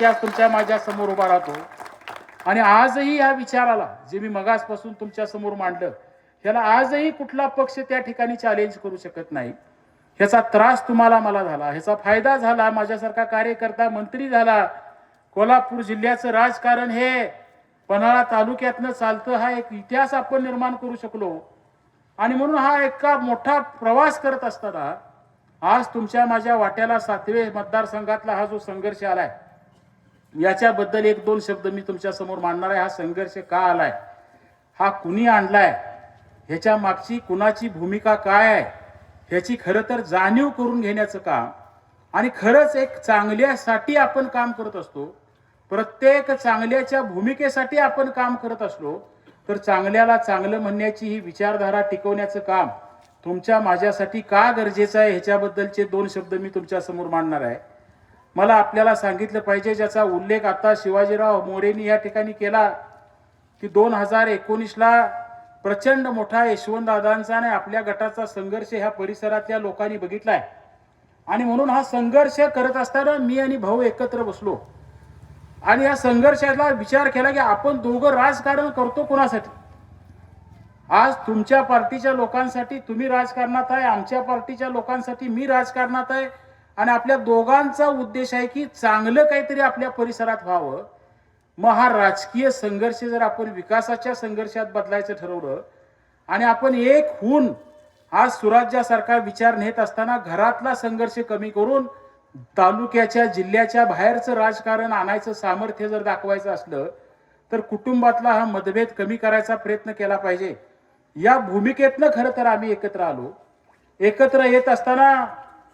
इतिहास तुमच्या माझ्यासमोर उभा राहतो. आणि आजही या विचाराला जे मी मगासपासून तुमच्यासमोर मांडलं ह्याला आजही कुठला पक्ष त्या ठिकाणी चॅलेंज करू शकत नाही. ह्याचा त्रास तुम्हाला मला झाला ह्याचा फायदा झाला माझ्यासारखा कार्यकर्ता मंत्री झाला. कोल्हापूर जिल्ह्याचं राजकारण हे पन्हाळा तालुक्यातनं चालतं हा एक इतिहास आपण निर्माण करू शकलो. आणि म्हणून हा एका मोठा प्रवास करत असताना आज तुमच्या माझ्या वाट्याला सातवे मतदारसंघातला हा जो संघर्ष आलाय याच्याबद्दल एक दोन शब्द मी तुमच्यासमोर मांडणार आहे. हा संघर्ष का आलाय? हा कुणी आणलाय? ह्याच्या मागची कुणाची भूमिका काय आहे? ह्याची खरं तर जाणीव करून घेण्याचं काम आणि खरंच एक चांगल्यासाठी आपण काम करत असतो. प्रत्येक चांगल्याच्या भूमिकेसाठी आपण काम करत असलो तर चांगल्याला चांगलं म्हणण्याची ही विचारधारा टिकवण्याचं काम तुमच्या माझ्यासाठी का गरजेचं आहे? ह्याच्याबद्दलचे दोन शब्द मी तुमच्यासमोर मांडणार आहे. मला आपल्याला सांगितलं पाहिजे ज्याचा उल्लेख आता शिवाजीराव मोरेनी या ठिकाणी केला. की दोन हजार एकोणीसला प्रचंड मोठा यशवंतदादांचा आणि आपल्या गटाचा संघर्ष ह्या परिसरातल्या लोकांनी बघितलाय. आणि म्हणून हा संघर्ष करत असताना मी आणि भाऊ एकत्र बसलो. आणि या संघर्षाला विचार केला की आपण दोघं राजकारण करतो कोणासाठी? आज तुमच्या पार्टीच्या लोकांसाठी तुम्ही राजकारणात आहे आमच्या पार्टीच्या लोकांसाठी मी राजकारणात आहे. आणि आपल्या दोघांचा उद्देश आहे की चांगलं काहीतरी आपल्या परिसरात व्हावं. मग हा राजकीय संघर्ष जर आपण विकासाच्या संघर्षात बदलायचं ठरवलं आणि आपण एक होऊन आज सुराज्यासारखा विचार नेत असताना घरातला संघर्ष कमी करून तालुक्याच्या जिल्ह्याच्या बाहेरचं राजकारण आणायचं सामर्थ्य जर दाखवायचं असलं तर कुटुंबातला हा मतभेद कमी करायचा प्रयत्न केला पाहिजे. या भूमिकेतनं खरं तर आम्ही एकत्र आलो. एकत्र येत असताना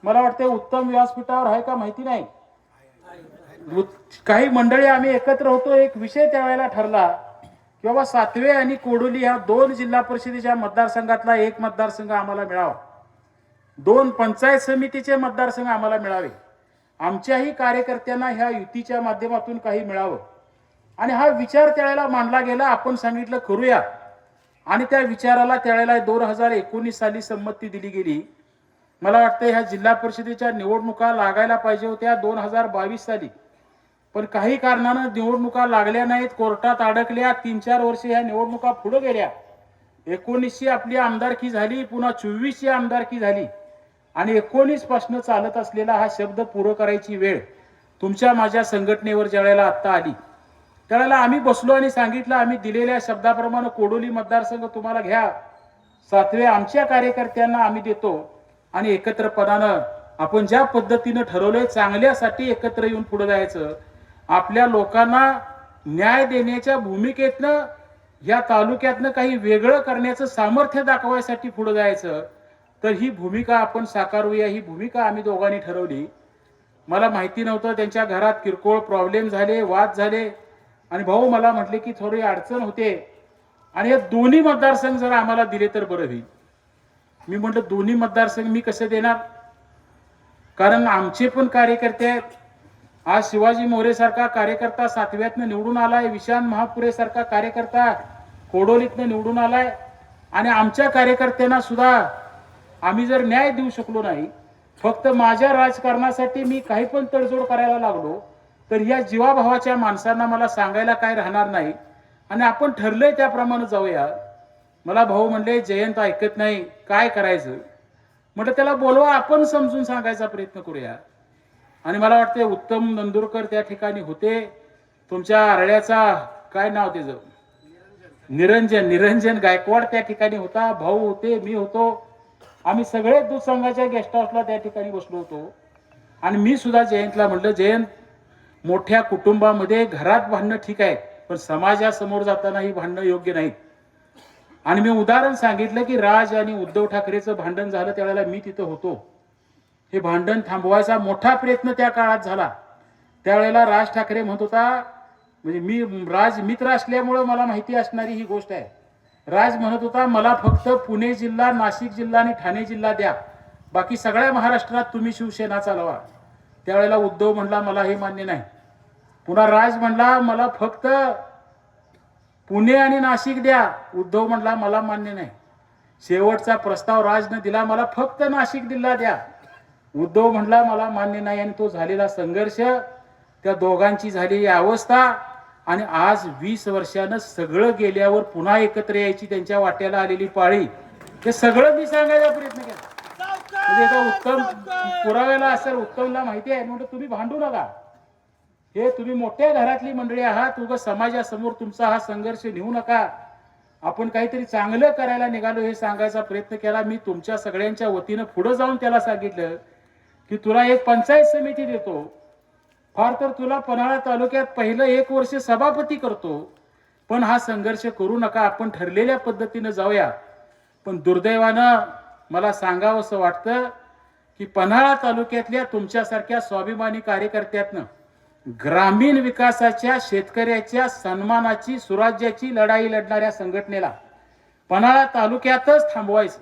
मला वाटते उत्तम व्यासपीठावर आहे का माहिती नाही. काही मंडळी आम्ही एकत्र होतो. एक विषय त्यावेळेला ठरला की बाबा सातवे आणि कोडोली ह्या दोन जिल्हा परिषदेच्या मतदारसंघातला एक मतदारसंघ आम्हाला मिळावा. दोन पंचायत समितीचे मतदारसंघ आम्हाला मिळावे. आमच्याही कार्यकर्त्यांना ह्या युतीच्या माध्यमातून काही मिळावं. आणि हा विचार त्यावेळेला मांडला गेला. आपण सांगितलं करूया. आणि त्या विचाराला त्यावेळेला दोन हजार एकोणीस साली संमती दिली गेली. मला वाटतं ह्या जिल्हा परिषदेच्या निवडणुका लागायला पाहिजे होत्या दोन हजार बावीस साली. पण काही कारणानं निवडणुका लागल्या नाहीत कोर्टात अडकल्या तीन चार वर्षे ह्या निवडणुका पुढे गेल्या. एकोणीसची आपली आमदारकी झाली पुन्हा चोवीसची आमदारकी झाली. आणि एकोणीस पासनं चालत असलेला हा शब्द पुरं करायची वेळ तुमच्या माझ्या संघटनेवर ज्यावेळेला आत्ता आली. त्यावेळेला आम्ही बसलो आणि सांगितलं आम्ही दिलेल्या शब्दाप्रमाणे कोडोली मतदारसंघ तुम्हाला घ्या. सातवे आमच्या कार्यकर्त्यांना आम्ही देतो. आणि एकत्रपणानं आपण ज्या पद्धतीनं ठरवलंय चांगल्यासाठी एकत्र येऊन पुढे जायचं आपल्या लोकांना न्याय देण्याच्या भूमिकेतनं या तालुक्यातनं काही वेगळं करण्याचं सामर्थ्य दाखवायसाठी पुढे जायचं तर ही भूमिका आपण साकारूया. ही भूमिका आम्ही दोघांनी ठरवली. मला माहिती नव्हतं त्यांच्या घरात किरकोळ प्रॉब्लेम झाले वाद झाले. आणि भाऊ मला म्हटले की थोडी अडचण होते. आणि हे दोन्ही मतदारसंघ जर आम्हाला दिले तर बरं होईल. मी म्हटलं दोन्ही मतदारसंघ मी कसे देणार? कारण आमचे पण कार्यकर्ते आहेत. आज शिवाजी मोरे सारखा कार्यकर्ता सातव्यातनं निवडून आलाय विशांत महापुरे सारखा कार्यकर्ता कोडोलीतनं निवडून आलाय. आणि आमच्या कार्यकर्त्यांना सुद्धा आम्ही जर न्याय देऊ शकलो नाही फक्त माझ्या राजकारणासाठी मी काही पण तडजोड करायला लागलो तर या जीवाभावाच्या माणसांना मला सांगायला काय राहणार नाही. आणि आपण ठरलंय त्याप्रमाणे जाऊया. मला भाऊ म्हणले जयंत ऐकत नाही. काय करायचं? म्हटलं त्याला बोलवा. आपण समजून सांगायचा प्रयत्न करूया. आणि मला वाटते उत्तम नंदुरकर त्या ठिकाणी होते. तुमच्या आरड्याचा काय नाव त्याचं? निरंजन निरंजन गायकवाड त्या ठिकाणी होता. भाऊ होते मी होतो. आम्ही सगळे दूध संघाच्या गेस्ट हाऊसला त्या ठिकाणी बसलो होतो. आणि मी सुद्धा जयंतला म्हटलं जयंत मोठ्या कुटुंबामध्ये घरात भांडणं ठीक आहे पण समाजासमोर जाताना ही भांडणं योग्य नाहीत. आणि मी उदाहरण सांगितलं की राज आणि उद्धव ठाकरेचं भांडण झालं त्यावेळेला मी तिथं होतो. हे भांडण थांबवायचा मोठा प्रयत्न त्या काळात झाला. त्यावेळेला राज ठाकरे म्हणत होता म्हणजे मी राज मित्र असल्यामुळं मला माहिती असणारी ही गोष्ट आहे. राज म्हणत होता मला फक्त पुणे जिल्हा नाशिक जिल्हा आणि ठाणे जिल्हा द्या. बाकी सगळ्या महाराष्ट्रात तुम्ही शिवसेना चालवा. त्यावेळेला उद्धव म्हणला मला हे मान्य नाही. पुन्हा राज म्हणला मला फक्त पुणे आणि नाशिक द्या. उद्धव म्हणला मला मान्य नाही. शेवटचा प्रस्ताव राजनं दिला मला फक्त नाशिक जिल्हा द्या. उद्धव म्हणला मला मान्य नाही. आणि तो झालेला संघर्ष त्या दोघांची झालेली अवस्था आणि आज वीस वर्षानं सगळं गेल्यावर पुन्हा एकत्र यायची त्यांच्या वाट्याला आलेली पाळी हे सगळं मी सांगायचा प्रयत्न केला. म्हणजे उत्तम पुराव्याला असेल उत्तमला माहिती आहे. म्हणून तुम्ही भांडू नका. हे तुम्ही मोठ्या घरातली मंडळी आहात उगा समाजासमोर तुमचा हा संघर्ष नेऊ नका. आपण काहीतरी चांगलं करायला निघालो हे सांगायचा प्रयत्न केला. मी तुमच्या सगळ्यांच्या वतीनं पुढे जाऊन त्याला सांगितलं की तुला एक पंचायत समिती देतो. फार तर तुला पन्हाळा तालुक्यात पहिलं एक वर्ष सभापती करतो. पण हा संघर्ष करू नका. आपण ठरलेल्या पद्धतीनं जाऊया. पण दुर्दैवानं मला सांगावं असं वाटतं की पन्हाळा तालुक्यातल्या तुमच्यासारख्या स्वाभिमानी कार्यकर्त्यातनं ग्रामीण विकासाच्या शेतकऱ्याच्या सन्मानाची सुराज्याची लढाई लढणाऱ्या संघटनेला पन्हाळा तालुक्यातच थांबवायचं.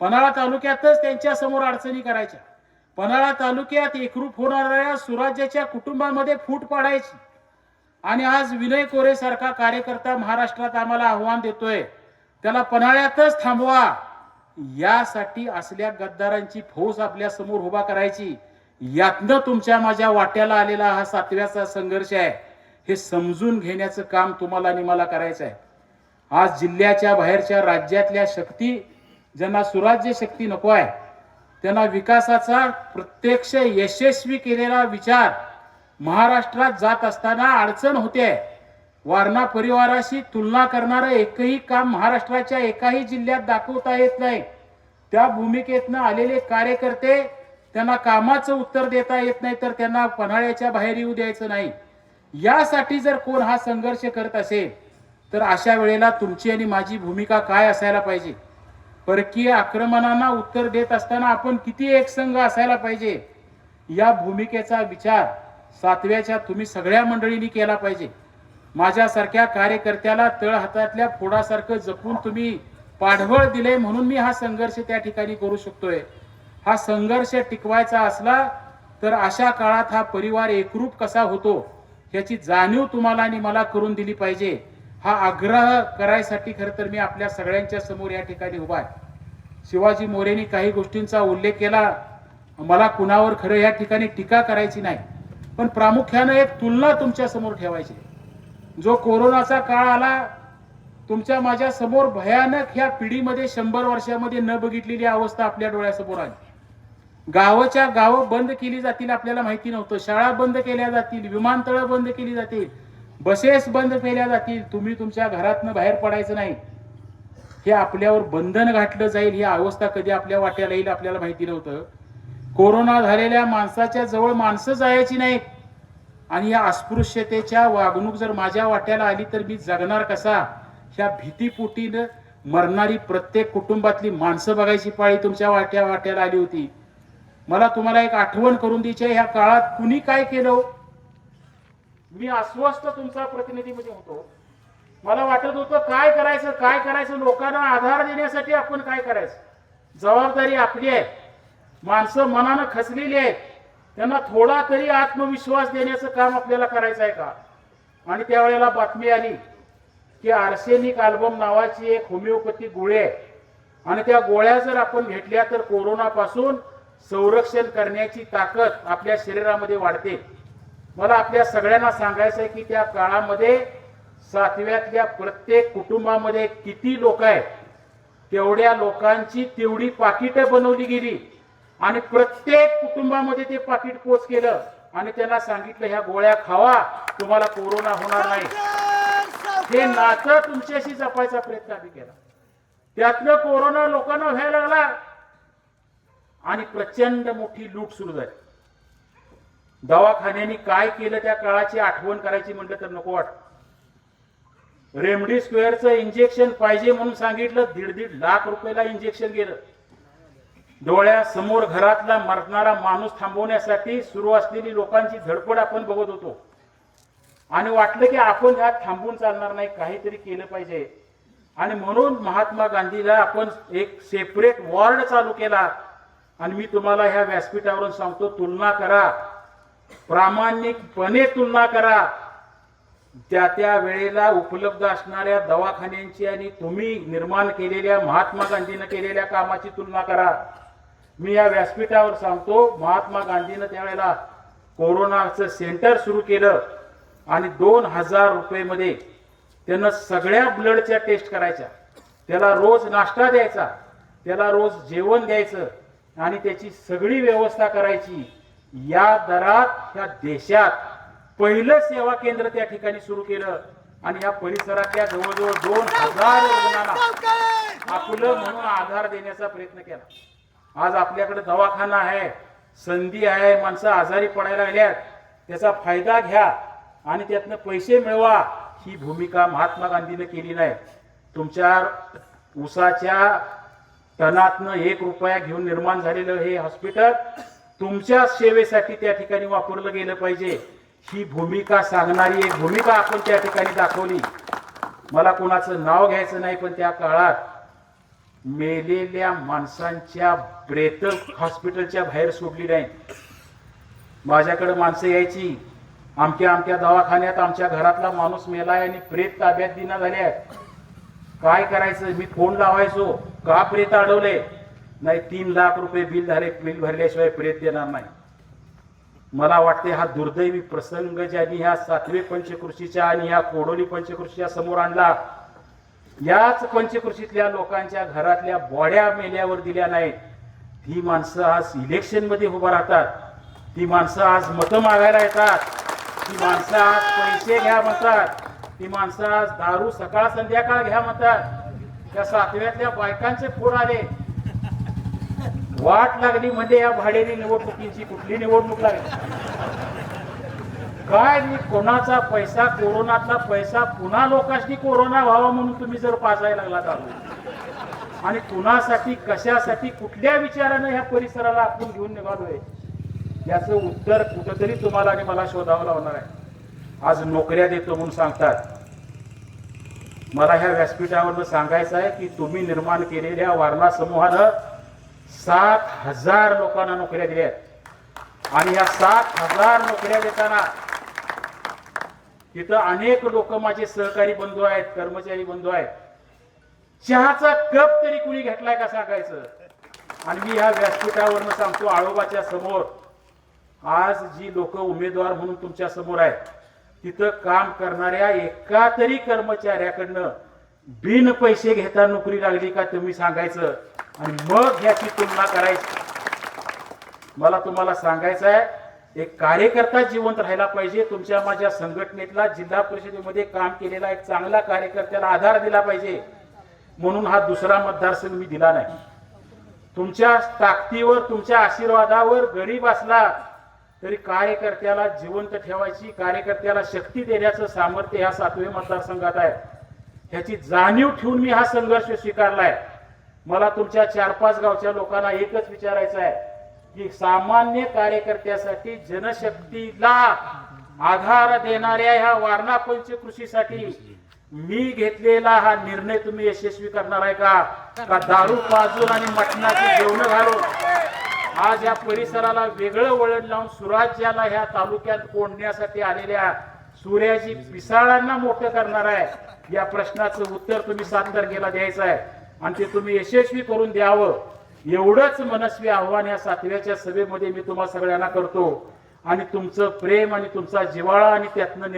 पन्हाळा तालुक्यातच त्यांच्यासमोर अडचणी करायच्या. पन्हाळा तालुक्यात एकरूप होणाऱ्या सुराज्याच्या कुटुंबामध्ये फूट पाडायची. आणि आज विनय कोरे सारखा कार्यकर्ता महाराष्ट्रात आम्हाला आव्हान देतोय त्याला पन्हाळ्यातच थांबवा. यासाठी असल्या गद्दारांची फौज आपल्यासमोर उभा करायची. यातनं तुमच्या माझ्या वाट्याला आलेला हा सातव्याचा संघर्ष आहे हे समजून घेण्याचं काम तुम्हाला आणि मला करायचं आहे आज जिल्ह्याच्या बाहेरच्या राज्यातल्या शक्ती ज्यांना सुराज्य शक्ती नको आहे त्यांना विकासाचा प्रत्यक्ष यशस्वी केलेला विचार महाराष्ट्रात जात असताना अडचण होते. वारणा परिवाराशी तुलना करणारं एकही काम महाराष्ट्राच्या एकाही जिल्ह्यात दाखवता येत नाही. त्या भूमिकेतनं आलेले कार्यकर्ते त्यांना कामाचं उत्तर देता येत नाही तर त्यांना पन्हाळ्याच्या बाहेर येऊ द्यायचं नाही. यासाठी जर कोण हा संघर्ष करत असेल तर अशा वेळेला तुमची आणि माझी भूमिका काय असायला पाहिजे? परकीय आक्रमणांना उत्तर देत असताना आपण किती एकसंघ असायला पाहिजे? या भूमिकेचा विचार सातव्याच्या तुम्ही सगळ्या मंडळींनी केला पाहिजे. माझ्यासारख्या कार्यकर्त्याला तळ हातातल्या फोडासारखं जपून तुम्ही पाठबळ दिले म्हणून मी हा संघर्ष त्या ठिकाणी करू शकतोय. हा संघर्ष टिकवायचा असला तर अशा काळात हा परिवार एकरूप कसा होतो याची जाणीव तुम्हाला आणि मला करून दिली पाहिजे. हा आग्रह करायसाठी खरं तर मी आपल्या सगळ्यांच्या समोर या ठिकाणी उभा आहे. शिवाजी मोरेनी काही गोष्टींचा उल्लेख केला. मला कुणावर खरं या ठिकाणी टीका करायची नाही. पण प्रामुख्यानं एक तुलना तुमच्यासमोर ठेवायची जो कोरोनाचा काळ आला तुमच्या माझ्यासमोर भयानक ह्या पिढीमध्ये शंभर वर्षामध्ये न बघितलेली अवस्था आपल्या डोळ्यासमोर आली. गावाच्या गावं बंद केली जातील आपल्याला माहिती नव्हतं. शाळा बंद केल्या जातील विमानतळं बंद केली जातील बसेस बंद केल्या जातील. तुम्ही तुमच्या घरातनं बाहेर पडायचं नाही. हे आपल्यावर बंधन घातलं जाईल ही अवस्था कधी आपल्या वाट्याला येईल आपल्याला माहिती नव्हतं. कोरोना झालेल्या माणसाच्या जवळ माणसं जायची नाहीत. आणि या अस्पृश्यतेच्या वागणूक जर माझ्या वाट्याला आली तर मी जगणार कसा? ह्या भीतीपोटीनं मरणारी प्रत्येक कुटुंबातली माणसं बघायची पाळी तुमच्या वाट्या वाट्याला आली होती. मला तुम्हाला एक आठवण करून द्यायची आहे, ह्या काळात कुणी काय केलं? मी अस्वस्थ तुमचा प्रतिनिधी म्हणजे होतो. मला वाटत होतं काय करायचं काय करायचं? लोकांना आधार देण्यासाठी आपण काय करायचं? जबाबदारी आपली आहे. माणसं मनानं खचलेली आहेत. त्यांना थोडा तरी आत्मविश्वास देण्याचं काम आपल्याला करायचं आहे का? आणि त्यावेळेला बातमी आली की आर्सेनिक अल्बम नावाची एक होमिओपॅथी गोळी आहे. आणि त्या गोळ्या जर आपण घेतल्या तर कोरोनापासून संरक्षण करण्याची ताकद आपल्या शरीरामध्ये वाढते. मला आपल्या सगळ्यांना सांगायचं आहे की त्या काळामध्ये सातव्यातल्या प्रत्येक कुटुंबामध्ये किती लोक आहेत तेवढ्या लोकांची तेवढी पाकिटं बनवली गेली आणि प्रत्येक कुटुंबामध्ये ते पाकिट पोच केलं आणि त्यांना सांगितलं ह्या गोळ्या खावा तुम्हाला कोरोना होणार नाही. हे नातं तुमच्याशी जपायचा प्रयत्न आम्ही केला. त्यातनं कोरोना लोकांना व्हायला लागला. आणि प्रचंड मोठी लूट सुरू झाली. दवाखान्यांनी काय केलं त्या काळाची आठवण करायची म्हटलं तर नको वाटत. रेमडेसिवीरचं इंजेक्शन पाहिजे म्हणून सांगितलं दीड दीड लाख रुपयाला इंजेक्शन गेलं. डोळ्यासमोर घरातला मरणारा माणूस थांबवण्यासाठी सुरू असलेली लोकांची धडपड आपण बघत होतो. आणि वाटलं की आपण ह्यात थांबून चालणार नाही काहीतरी केलं पाहिजे. आणि म्हणून महात्मा गांधीला आपण एक सेपरेट वॉर्ड चालू केला. आणि मी तुम्हाला ह्या व्यासपीठावरून सांगतो तुलना करा. प्रामाणिकपणे तुलना करा. त्या त्या वेळेला उपलब्ध असणाऱ्या दवाखान्यांची आणि तुम्ही निर्माण केलेल्या महात्मा गांधीनं केलेल्या कामाची तुलना करा. मी या व्यासपीठावर सांगतो महात्मा गांधीनं त्यावेळेला कोरोनाचं सेंटर सुरू केलं आणि दोन हजार रुपयेमध्ये त्यानं सगळ्या ब्लडच्या टेस्ट करायच्या. त्याला रोज नाश्ता द्यायचा त्याला रोज जेवण द्यायचं आणि त्याची सगळी व्यवस्था करायची. या दरात ह्या देशात पहिलं सेवा केंद्र त्या ठिकाणी सुरू केलं. आणि या परिसरातल्या जवळजवळ दोन हजार रुग्णांना आपलं म्हणून आधार देण्याचा प्रयत्न केला. आज आपल्याकडे दवाखाना आहे संधी आहे माणसं आजारी पडायला लागल्यात. त्याचा फायदा घ्या आणि त्यातनं पैसे मिळवा ही भूमिका महात्मा गांधीनं केली नाही तुमच्या उसाच्या टनातनं एक रुपया घेऊन निर्माण झालेलं हे हॉस्पिटल तुमच्या सेवेसाठी त्या ठिकाणी वापरलं गेलं पाहिजे. ही भूमिका सांगणारी एक भूमिका आपण त्या ठिकाणी दाखवली. मला कोणाचं नाव घ्यायचं नाही पण त्या काळात मेलेल्या माणसांच्या ब्रेत हॉस्पिटलच्या बाहेर सोडली नाही. माझ्याकडे माणसं यायची. आमच्या आमच्या दवाखान्यात आमच्या घरातला माणूस मेलाय आणि प्रेत ताब्यात दिना झाल्या काय करायचं? मी फोन लावायचो. का प्रेत अडवले नाही तीन लाख रुपये बिल झाले बिल भरल्याशिवाय प्रेत देणार नाही. मला वाटते हा दुर्दैवी प्रसंग ज्यांनी ह्या सातवे पंचकृषीच्या आणि ह्या कोडोली पंचकृषीच्या समोर आणला याच पंचकृषीतल्या लोकांच्या घरातल्या बॉड्या मेल्यावर दिल्या नाहीत. ती माणसं आज इलेक्शनमध्ये उभं राहतात. ती माणसं आज मतं मागायला येतात. ती माणसं आज पैसे घ्या म्हणतात. ती माणसं आज दारू सकाळ संध्याकाळ घ्या म्हणतात. त्या सातव्यातल्या बायकांचे फोर आले. वाट लागली म्हणजे या भाडेरी निवडणुकीची कुठली निवडणूक लागली? काय मी कोणाचा पैसा कोरोनातला पैसा पुन्हा लोकांनी कोरोना व्हावा म्हणून तुम्ही जर पाजायला लागला चालू आणि कुणासाठी कशासाठी कुठल्या विचारानं ह्या परिसराला आपण घेऊन निघालोय? याचं उत्तर कुठंतरी तुम्हाला आणि मला शोधावं लावणार आहे. आज नोकऱ्या देतो म्हणून सांगतात. मला ह्या व्यासपीठावरनं सांगायचं आहे की तुम्ही निर्माण केलेल्या वारला समूहानं सात हजार लोकांना नोकऱ्या दिल्या आहेत. आणि ह्या सात हजार नोकऱ्या देताना तिथं अनेक लोक माझे सहकारी बंधू आहेत कर्मचारी बंधू आहेत. चहाचा कप तरी कुणी घेतलाय का सांगायचं? आणि मी ह्या व्यासपीठावरनं सांगतो आळोबाच्या समोर. आज जी लोक उमेदवार म्हणून तुमच्यासमोर आहेत तिथं काम करणाऱ्या एका तरी कर्मचाऱ्याकडनं बिन पैसे घेता नोकरी लागली का तुम्ही सांगायचं? आणि मग याची तुलना करायची. मला तुम्हाला सांगायचं आहे एक कार्यकर्ता जिवंत राहायला पाहिजे. तुमच्या माझ्या संघटनेतला जिल्हा परिषदेमध्ये काम केलेला एक चांगला कार्यकर्त्याला आधार दिला पाहिजे. म्हणून हा दुसरा मतदारसंघ मी दिला नाही. तुमच्या ताकदीवर तुमच्या आशीर्वादावर गरीब असला तरी कार्यकर्त्याला जिवंत ठेवायची कार्यकर्त्याला शक्ती देण्याचं सामर्थ्य ह्या सातवे मतदारसंघात आहे. ह्याची जाणीव ठेवून मी हा संघर्ष स्वीकारलाय. मला तुमच्या चार पाच गावच्या लोकांना एकच विचारायचं आहे की सामान्य कार्यकर्त्यासाठी जनशक्तीला आधार देणाऱ्या ह्या वारणा पंचकृषीसाठी मी घेतलेला हा निर्णय तुम्ही यशस्वी करणार आहे का? का दारू पाजून आणि मटणाची जेवण घालून? आज या परिसराला वेगळं वळण लावून सुराज्याला ह्या तालुक्यात कोंडण्यासाठी आलेल्या सूर्याची पिसाळांना मोठं करणार आहे. या प्रश्नाचं उत्तर तुम्ही सात तारखेला द्यायचं आहे. आणि ते तुम्ही यशस्वी करून द्यावं. एवढंच मनस्वी आव्हान या सातव्याच्या सभेमध्ये मी तुम्हा सगळ्यांना करतो. आणि तुमचं प्रेम आणि तुमचा जिव्हाळा आणि त्यातनं